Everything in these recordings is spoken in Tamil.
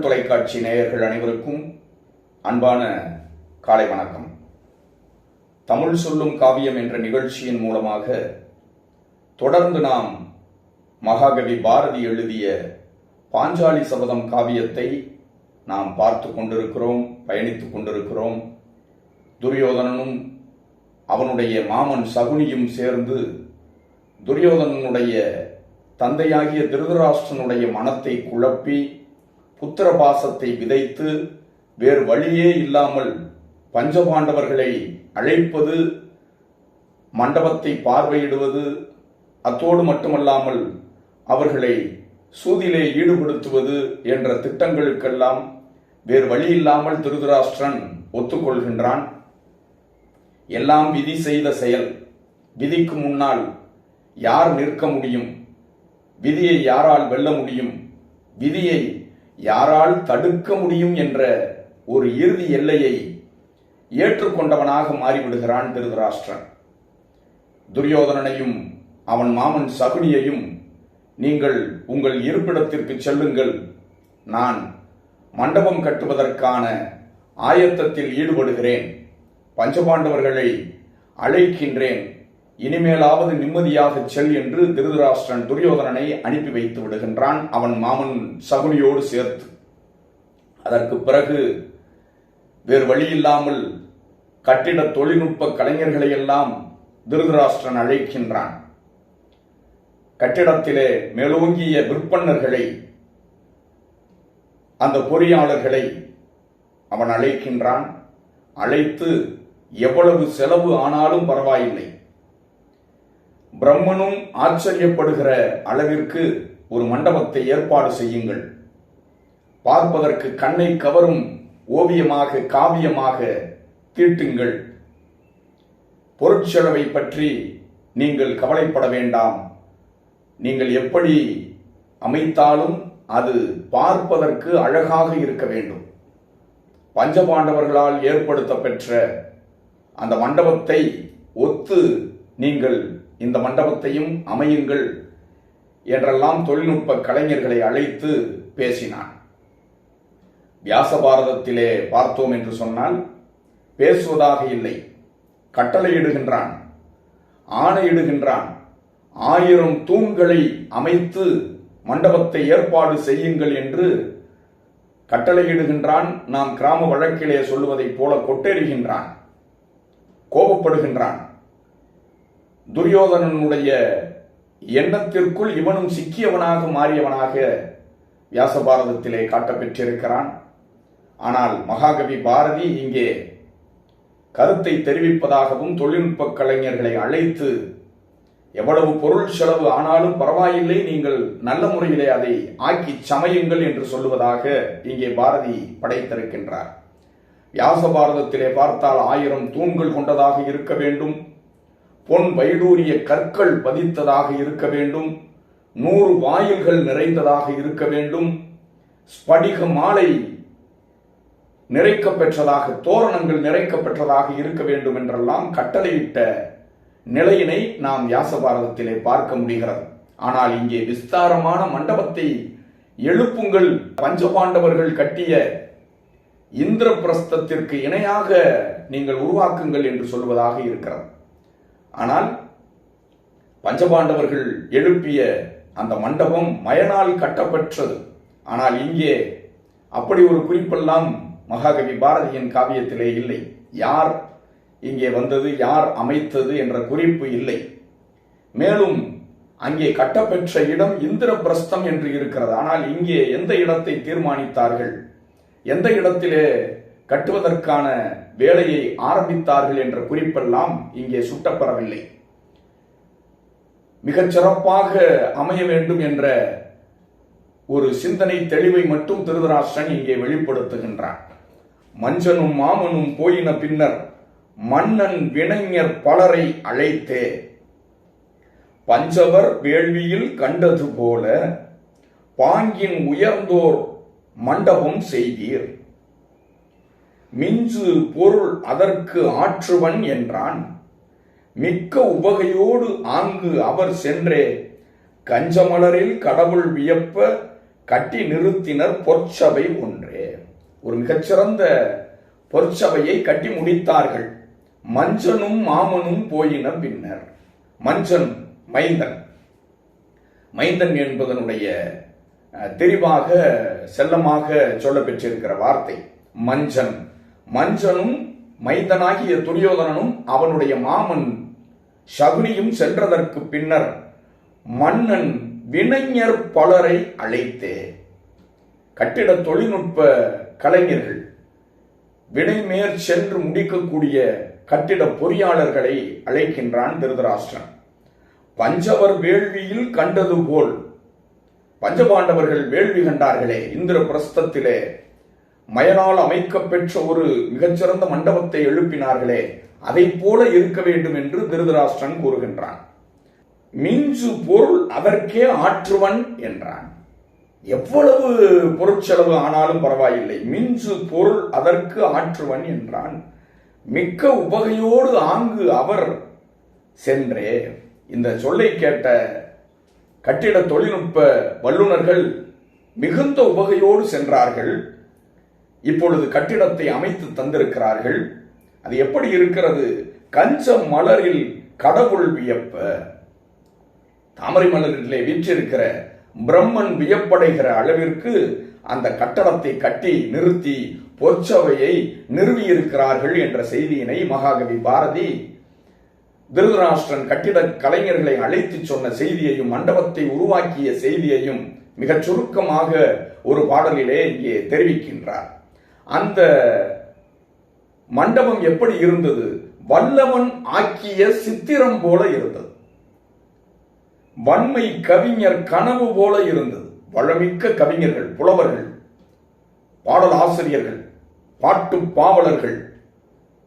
தமிழ் தொலைக்காட்சி நேயர்கள் அனைவருக்கும் அன்பான காலை வணக்கம். தமிழ் சொல்லும் காவியம் என்ற நிகழ்ச்சியின் மூலமாக தொடர்ந்து நாம் மகாகவி பாரதி எழுதிய பாஞ்சாலி சபதம் காவியத்தை நாம் பார்த்து கொண்டிருக்கிறோம் பயணித்துக் கொண்டிருக்கிறோம். துரியோதனனும் அவனுடைய மாமன் சகுனியும் சேர்ந்து துரியோதனனுடைய தந்தையாகிய திருதராஷ்டிரனுடைய மனத்தை குழப்பி புத்திர பாசத்தை விதைத்து வேறு வழியே இல்லாமல் பஞ்சபாண்டவர்களை அழைப்பது மண்டபத்தை பார்வையிடுவது அத்தோடு மட்டுமல்லாமல் அவர்களை சூதிலே ஈடுபடுத்துவது என்ற திட்டங்களுக்கெல்லாம் வேறு வழி இல்லாமல் திருதராஷ்டிரன் ஒத்துக்கொள்கின்றான். எல்லாம் விதி செய்த செயல். விதிக்கு முன்னால் யார் நிற்க முடியும்? விதியை யாரால் வெல்ல முடியும்? விதியை யாரால் தடுக்க முடியும் என்ற ஒரு இறுதி எல்லையை ஏற்றுக்கொண்டவனாக மாறிவிடுகிறான் திருதராஷ்டிரன். துரியோதனனையும் அவன் மாமன் சகுனியையும் நீங்கள் உங்கள் இருப்பிடத்திற்கு செல்லுங்கள். நான் மண்டபம் கட்டுவதற்கான ஆயத்தத்தில் ஈடுபடுகிறேன். பஞ்சபாண்டவர்களை அழைக்கின்றேன். இனிமேலாவது நிம்மதியாக செல் என்று திருதராஷ்டிரன் துரியோதனனை அனுப்பி வைத்து விடுகின்றான் அவன் மாமன் சகுனியோடு சேர்த்து. அதற்கு பிறகு வேறு வழியில்லாமல் கட்டிட தொழில்நுட்ப கலைஞர்களை எல்லாம் திருதராஷ்டிரன் அழைக்கின்றான். கட்டிடத்திலே மேலோங்கிய விற்பன்னர்களை அந்த பொறியாளர்களை அவன் அழைக்கின்றான். அழைத்து எவ்வளவு செலவு ஆனாலும் பரவாயில்லை. பிரம்மனும் ஆச்சரியப்படுகிற அளவிற்கு ஒரு மண்டபத்தை ஏற்பாடு செய்யுங்கள். பார்ப்பதற்கு கண்ணை கவரும் ஓவியமாக காவியமாக தீட்டுங்கள். பொருட்செலவை பற்றி நீங்கள் கவலைப்பட வேண்டாம். நீங்கள் எப்படி அமைத்தாலும் அது பார்ப்பதற்கு அழகாக இருக்க வேண்டும். பஞ்சபாண்டவர்களால் ஏற்படுத்த பெற்ற அந்த மண்டபத்தை ஒத்து நீங்கள் இந்த மண்டபத்தையும் அமையுங்கள் என்றெல்லாம் தொழில்நுட்ப கலைஞர்களை அழைத்து பேசினான். வியாச பாரதத்திலே பார்த்தோம் என்று சொன்னால் பேசுவதாக இல்லை. கட்டளையிடுகின்றான் ஆணையிடுகின்றான் ஆயிரம் தூண்களை அமைத்து மண்டபத்தை ஏற்பாடு செய்யுங்கள் என்று கட்டளையிடுகின்றான் நாம் கிராம வழக்கிலே சொல்லுவதைப் போல கொட்டெறிகின்றான் கோபப்படுகின்றான். துரியோதனனுடைய எண்ணத்திற்குள் இவனும் சிக்கியவனாக மாறியவனாக வியாசபாரதத்திலே காட்டப்பெற்றிருக்கிறான். ஆனால் மகாகவி பாரதி இங்கே கருத்தை தெரிவிப்பதாகவும் தொழில்நுட்ப கலைஞர்களை அழைத்து எவ்வளவு பொருள் செலவு ஆனாலும் பரவாயில்லை நீங்கள் நல்ல முறையிலே அதை ஆக்கி சமையுங்கள் என்று சொல்லுவதாக இங்கே பாரதி படைத்திருக்கின்றார். வியாச பாரதத்திலே பார்த்தால் ஆயிரம் தூண்கள் கொண்டதாக இருக்க வேண்டும். பொன் வைடூரிய கற்கள் பதித்ததாக இருக்க வேண்டும். நூறு வாயில்கள் நிறைந்ததாக இருக்க வேண்டும். ஸ்படிக மாலை நிறைக்க பெற்றதாக தோரணங்கள் நிறைக்க பெற்றதாக இருக்க வேண்டும் என்றெல்லாம் கட்டளையிட்ட நிலையினை நாம் யாசபாரதத்திலே பார்க்க முடிகிறது. ஆனால் இங்கே விஸ்தாரமான மண்டபத்தை எழுப்புங்கள். பஞ்சபாண்டவர்கள் கட்டிய இந்திரபிரஸ்தத்திற்கு இணையாக நீங்கள் உருவாக்குங்கள் என்று சொல்வதாக இருக்கிறது. ஆனால் பஞ்சபாண்டவர்கள் எழுப்பிய அந்த மண்டபம் மயனால் கட்டப்பெற்றது. ஆனால் இங்கே அப்படி ஒரு குறிப்பெல்லாம் மகாகவி பாரதியின் காவியத்திலே இல்லை. யார் இங்கே வந்தது யார் அமைத்தது என்ற குறிப்பு இல்லை. மேலும் அங்கே கட்டப்பெற்ற இடம் இந்திரபிரஸ்தம் என்று இருக்கிறது. ஆனால் இங்கே எந்த இடத்தை தீர்மானித்தார்கள்? எந்த இடத்திலே கட்டுவதற்கான வேலையை ஆரம்பித்தார்கள் என்ற குறிப்பெல்லாம் இங்கே சுட்டப்பெறவில்லை மிகச் சிறப்பாக அமைய வேண்டும் என்ற ஒரு சிந்தனை தெளிவை மட்டும் திருதராஷ்டிரன் இங்கே வெளிப்படுத்துகின்றான். மஞ்சனும் மாமனும் போயின பின்னர் மன்னன் வினைஞர் பலரை அழைத்தே. பஞ்சவர் வேள்வியில் கண்டது போல பாங்கின் உயர்ந்தோர் மண்டபம் செய்தீர் மிஞ்சு பொருள் அதற்கு ஆற்றுவன் என்றான். மிக்க உவகையோடு ஆங்கு அவர் சென்றே கஞ்சமலரில் கடவுள் வியப்ப கட்டி நிறுத்தினர் பொற்சபை ஒன்றே. ஒரு மிகச்சிறந்த பொற்சபையை கட்டி முடித்தார்கள். மஞ்சனும் மாமனும் போயின பின்னர். மஞ்சன் மைந்தன். மைந்தன் என்பதனுடைய தெளிவாக தெரிவாக செல்லமாக சொல்ல பெற்றிருக்கிற வார்த்தை. மஞ்சன். மஞ்சனும் மைந்தனாகிய துரியோதனனும் அவனுடைய மாமன் சகுனியும் சென்றதற்கு பின்னர் மன்னன் வினைஞர் பலரை அழைத்தே. கட்டிட தொழில்நுட்ப கலைஞர்கள் வினைமேற் சென்று முடிக்கக்கூடிய கட்டிட பொறியாளர்களை அழைக்கின்றான் திருதராஷ்டிரன். பஞ்சவர் வேள்வியில் கண்டது போல் பஞ்சபாண்டவர்கள் வேள்வி கண்டார்களே இந்திர பிரஸ்தத்திலே மயனால் அமைக்கப்பெற்ற ஒரு மிகச்சிறந்த மண்டபத்தை எழுப்பினார்களே அதைப் போல இருக்க வேண்டும் என்று திருதராஷ்டிரன் கூறுகின்றான். மிஞ்சு பொருள் அதற்கே ஆற்றுவன் என்றான். எவ்வளவு பொருட்செலவு ஆனாலும் பரவாயில்லை. மிஞ்சு பொருள் அதற்கு ஆற்றுவன் என்றான். மிக்க உபகையோடு ஆங்கு அவர் சென்றே இந்த சொல்லை கேட்ட கட்டிட தொழில்நுட்ப வல்லுநர்கள் மிகுந்த உபகையோடு சென்றார்கள். இப்பொழுது கட்டிடத்தை அமைத்து தந்திருக்கிறார்கள். அது எப்படி இருக்கிறது? கஞ்ச மலரில் கடவுள் வியப்ப. தாமரை மலரிலே வீற்றிருக்கிற பிரம்மன் வியப்படைகிற அளவிற்கு அந்த கட்டடத்தை கட்டி நிறுத்தி பொற்சவையை நிறுவியிருக்கிறார்கள் என்ற செய்தியினை மகாகவி பாரதி திருதராஷ்டிரன் கட்டிட கலைஞர்களை அழைத்து சொன்ன செய்தியையும் மண்டபத்தை உருவாக்கிய செய்தியையும் மிகச் சுருக்கமாக ஒரு பாடலிலே இங்கே தெரிவிக்கின்றார். அந்த மண்டபம் எப்படி இருந்தது? வல்லவன் ஆக்கிய சித்திரம் போல இருந்தது. வன்மை கவிஞர் கனவு போல இருந்தது. வளமிக்க கவிஞர்கள் புலவர்கள் பாடல் ஆசிரியர்கள் பாட்டு பாவலர்கள்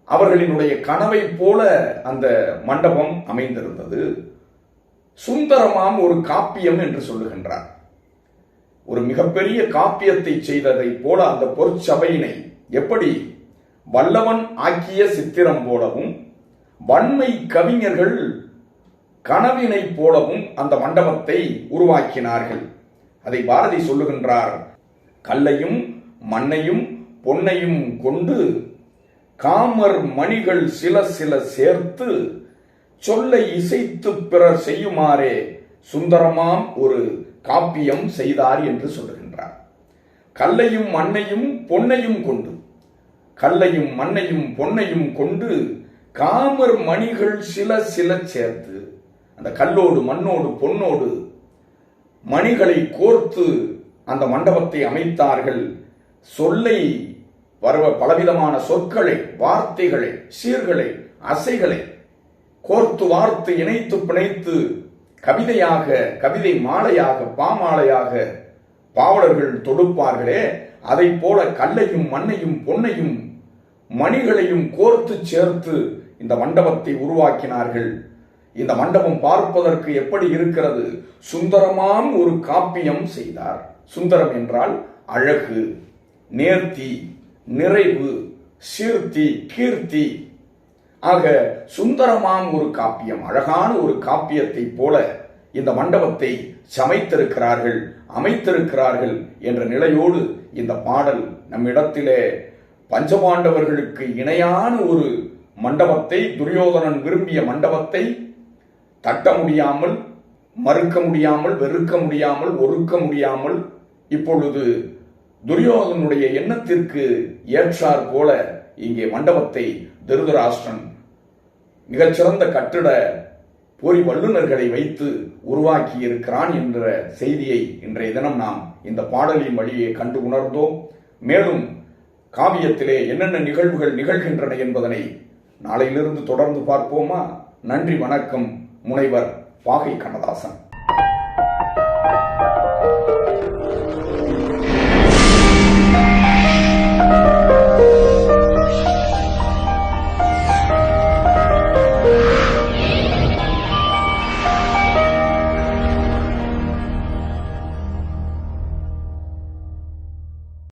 அவர்களினுடைய கனவை போல அந்த மண்டபம் அமைந்திருந்தது. சுந்தரமாம் ஒரு காப்பியம் என்று சொல்லுகின்றார். ஒரு மிகப்பெரிய காப்பியத்தை செய்ததை போல அந்த பொற்சபையினை எப்படி வல்லவன் ஆக்கிய சித்திரம் போலவும் வன்மை கவிஞர்கள் கனவினை போலவும் அந்த மண்டபத்தை உருவாக்கினார்கள். அதை பாரதி சொல்லுகின்றார் கல்லையும் மண்ணையும் பொன்னையும் கொண்டு காமர் மணிகள் சில சில சேர்த்து சொல்லை இசைத்து பிறர் செய்யுமாறே சுந்தரமாம் ஒரு காப்பியம் செய்தார் என்று சொல்லுகின்றார். கல்லையும் மண்ணையும் பொன்னையும் கொண்டு கல்லையும் மண்ணையும் பொன்னையும் கொண்டு காமர் மணிகள் சில சில சேர்த்து அந்த கல்லோடு மண்ணோடு பொன்னோடு மணிகளை கோர்த்து அந்த மண்டபத்தை அமைத்தார்கள். சொல்லை வரவ பலவிதமான சொற்களை வார்த்தைகளை சீர்களை அசைகளை கோர்த்து வார்த்து இணைத்து பிணைத்து கவிதையாக கவிதை மாலையாக பாமாலையாக பாவலர்கள் தொடுப்பார்களே அதை போல கல்லையும் மண்ணையும் பொன்னையும் மணிகளையும் கோர்த்து சேர்த்து இந்த மண்டபத்தை உருவாக்கினார்கள். இந்த மண்டபம் பார்ப்பதற்கு எப்படி இருக்கிறது? சுந்தரமாம் ஒரு காப்பியம் செய்தார். சுந்தரம் என்றால் அழகு நேர்த்தி நிறைவு சீர்த்தி கீர்த்தி. ஆக சுந்தரமாம் ஒரு காப்பியம் அழகான ஒரு காப்பியத்தை போல இந்த மண்டபத்தை சமைத்திருக்கிறார்கள் அமைத்திருக்கிறார்கள் என்ற நிலையோடு இந்த பாடல் நம்மிடத்திலே பஞ்சபாண்டவர்களுக்கு இணையான ஒரு மண்டபத்தை துரியோதனன் விரும்பிய மண்டபத்தை தட்ட முடியாமல் மறுக்க முடியாமல் வெறுக்க முடியாமல் ஒறுக்க முடியாமல் இப்பொழுது துரியோதனுடைய எண்ணத்திற்கு ஏற்றார் போல இங்கே மண்டபத்தை திருதராஷ்டிரன் மிகச்சிறந்த கட்டிட பொறி வல்லுநர்களை வைத்து உருவாக்கி இருக்கிறான் என்ற செய்தியை இன்றைய தினம் நாம் இந்த பாடலின் வழியே கண்டு உணர்ந்தோம். மேலும் காவியத்திலே என்னென்ன நிகழ்வுகள் நிகழ்கின்றன என்பதனை நாளையிலிருந்து தொடர்ந்து பார்ப்போமா? நன்றி வணக்கம் முனைவர் பாகை கண்ணதாசன்.